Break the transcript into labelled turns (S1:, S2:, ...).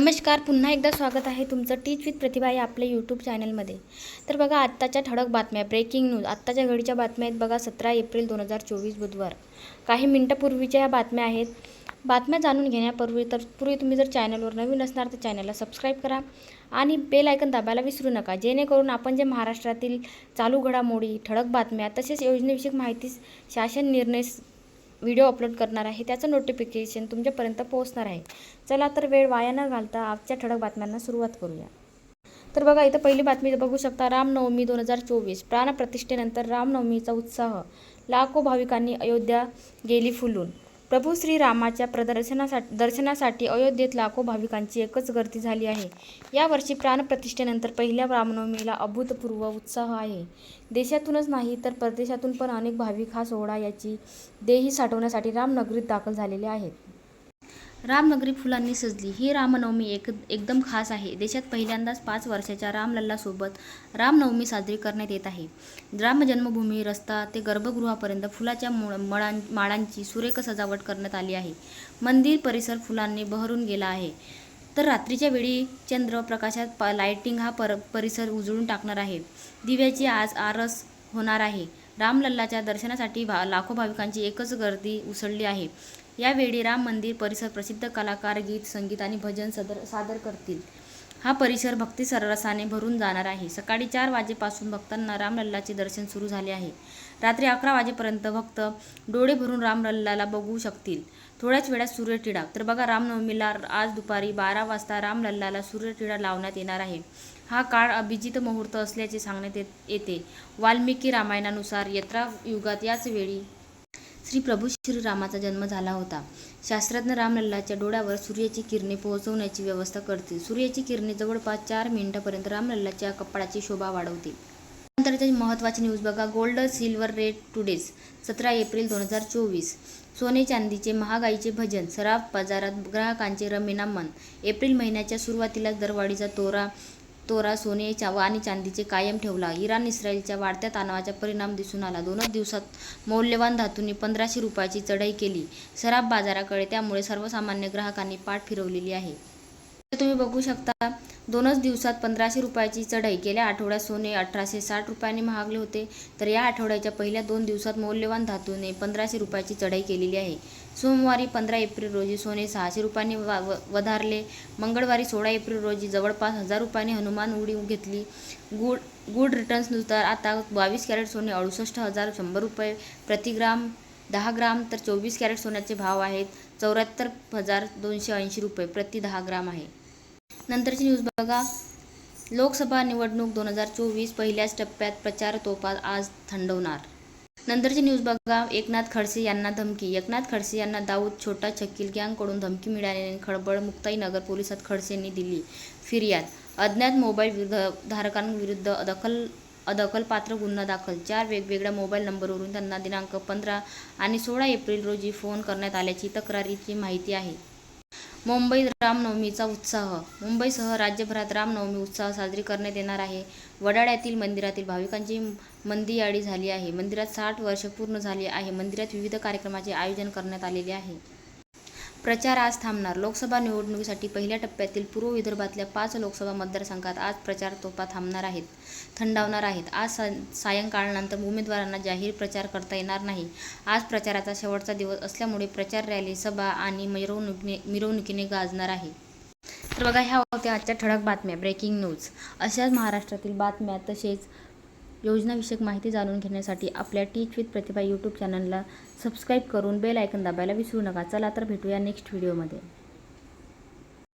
S1: नमस्कार पुन्हा एकदा स्वागत आहे तुमचं टीच विथ प्रतिभा या आपल्या यूट्यूब चॅनलमध्ये तर बघा आत्ताच्या ठळक बातम्या ब्रेकिंग न्यूज आत्ताच्या घडीच्या बातम्या आहेत बघा सतरा एप्रिल दोन हजार चोवीस बुधवार. काही मिनटापूर्वीच्या या बातम्या आहेत. बातम्या जाणून घेण्यापूर्वी तर पूर्वी तुम्ही जर चॅनलवर नवीन असणार तर चॅनलला सबस्क्राईब करा आणि बेल आयकन दाबायला विसरू नका. जेणेकरून आपण जे महाराष्ट्रातील चालू घडामोडी ठळक बातम्या तसेच योजनेविषयक माहिती शासन निर्णय व्हिडिओ अपलोड करणार आहे त्याचं नोटिफिकेशन तुमच्यापर्यंत पोहोचणार आहे. चला तर वेळ वाया न घालता आजच्या ठळक बातम्यांना सुरुवात करूया. तर बघा इथं पहिली बातमी बघू शकता रामनवमी दोन हजार चोवीस प्राणप्रतिष्ठेनंतर रामनवमीचा उत्साह. लाखो भाविकांनी अयोध्या गेली फुलून. प्रभू श्रीरामाच्या प्रदर्शनासाठी दर्शनासाठी अयोध्येत लाखो भाविकांची एकच गर्दी झाली आहे. यावर्षी प्राणप्रतिष्ठेनंतर पहिल्या रामनवमीला अभूतपूर्व उत्साह आहे. देशातूनच नाही तर परदेशातून पण अनेक भाविक हा सोहळा याची देही साठवण्यासाठी रामनगरीत दाखल झालेले आहेत. रामनगरी फुलांनी सजली. ही रामनवमी एक एकदम खास आहे. देशात पहिल्यांदाच पाच वर्षाच्या रामलल्लासोबत रामनवमी साजरी करण्यात येत आहे. रामजन्मभूमी रस्ता ते गर्भगृहापर्यंत फुलाच्या मळां माळांची सुरेख सजावट करण्यात आली आहे. मंदिर परिसर फुलांनी बहरून गेला आहे. तर रात्रीच्या वेळी चंद्र प्रकाशात प लायटिंग हा पर परिसर उजळून टाकणार आहे. दिव्याची आज आरस होणार आहे. रामलल्लाच्या दर्शनासाठी भा लाखो भाविकांची एकच गर्दी उसळली आहे. यावेळी राम मंदिर परिसर प्रसिद्ध कलाकार गीत संगीत आणि भजन सदर सादर करतील. हा परिसर भक्ती सररसाने भरून जाणार आहे. सकाळी चार वाजेपासून भक्तांना रामलल्लाचे दर्शन सुरू झाले आहे. रात्री अकरा वाजेपर्यंत भक्त डोळे भरून रामलल्लाला बघू शकतील. थोड्याच वेळात सूर्यटिडा तर बघा रामनवमीला आज दुपारी बारा वाजता रामलल्लाला सूर्यटिडा लावण्यात येणार आहे. हा काळ अभिजित मुहूर्त असल्याचे सांगण्यात येत येते. वाल्मिकी रामायणानुसार यत्रा युगात याच वेळी श्री प्रभू श्रीरामाचा जन्म झाला होता. शास्त्रज्ञ रामलल्लाच्या डोळ्यावर सूर्याची किरणे पोहोचवण्याची व्यवस्था करतील. सूर्याची किरणे जवळपास चार मिनिटापर्यंत रामलल्लाच्या कपाळाची शोभा वाढवतील. नंतरच्या महत्त्वाची न्यूज बघा. गोल्ड सिल्वर रेट टुडेज सतरा एप्रिल दोन हजार चोवीस. सोने चांदीचे महागाईचे भजन सराफ बाजारात ग्राहकांचे रमेना मन. एप्रिल महिन्याच्या सुरुवातीलाच दरवाढीचा तोरा तोरा सोने चा आणि चांदीचे कायम ठेवला. इराण इस्रायलच्या वाढत्या तणावाचा परिणाम दिसून आला. दोनच दिवसात मौल्यवान धातूंनी पंधराशे रुपयाची चढाई केली. सराफ बाजाराकडे त्यामुळे सर्वसामान्य ग्राहकांनी पाठ फिरवलेली आहे. तुम्ही बघू शकता दोनच दिवसात पंधराशे रुपयाची चढाई. गेल्या आठवड्यात सोने अठराशे साठ रुपयांनी महागले होते. तर या आठवड्याच्या पहिल्या दोन दिवसात मौल्यवान धातूने पंधराशे रुपयाची चढाई केलेली आहे. सोमवारी पंधरा एप्रिल रोजी सोने सहाशे रुपयांनी वा व वधारले. मंगळवारी सोळा एप्रिल रोजी जवळपास हजार रुपयांनी हनुमान उडी घेतली. गुड गुड रिटर्न्सनुसार आता बावीस कॅरेट सोने अडुसष्ट हजार शंभर रुपये. प्रतिग्राम दहा ग्राम तर चोवीस कॅरेट सोन्याचे भाव आहेत चौऱ्याहत्तर हजार दोनशे ऐंशी रुपये प्रति दहा ग्राम आहे. नंतरची न्यूज बघा. लोकसभा निवडणूक दोन हजार चोवीस पहिल्याच टप्प्यात प्रचार तोफा आज थंडवणार. नंतरची न्यूज बघा. एकनाथ खडसे यांना धमकी. एकनाथ खडसे यांना दाऊद छोटा छकील गँगकडून धमकी मिळाल्याने खळबळ मुक्ताईनगर पोलिसात खडसेंनी दिली फिर्याद. अज्ञात मोबाईल विरुद्ध धारकांविरुद्ध दखल अदखलपात्र गुन्हा दाखल. चार वेगवेगळ्या मोबाईल नंबरवरून त्यांना दिनांक पंधरा आणि सोळा एप्रिल रोजी फोन करण्यात आल्याची तक्रारीची माहिती आहे. मुंबईत रामनवमीचा उत्साह. मुंबईसह राज्यभरात रामनवमी उत्साह साजरी करण्यात येणार आहे. वडाळ्यातील मंदिरातील भाविकांची मंदियाळी झाली आहे. मंदिरात साठ वर्ष पूर्ण झाली आहे. मंदिरात विविध कार्यक्रमाचे आयोजन करण्यात आलेले आहे. प्रचार आज थांबणार. लोकसभा निवडणुकीसाठी पहिल्या टप्प्यातील पूर्व विदर्भातल्या पाच लोकसभा मतदारसंघात आज प्रचार तोफा थांबणार आहेत थंडावणार आहेत. आज सा सायंकाळनंतर उमेदवारांना जाहीर प्रचार करता येणार नाही. आज प्रचाराचा शेवटचा दिवस असल्यामुळे प्रचार रॅली सभा आणि मिरवणुकीने मिरवणुकीने गाजणार आहे. तर बघा ह्या होत्या आजच्या ठळक बातम्या. Breaking news. अशाच महाराष्ट्रातील बातम्या तसेच योजनाविषयक माहिती जाणून घेण्यासाठी आपल्या टीच विथ प्रतिभा यूट्यूब चॅनलला सबस्क्राईब करून बेल आयकन दाबायला विसरू नका. चला तर भेटूया नेक्स्ट व्हिडिओमध्ये.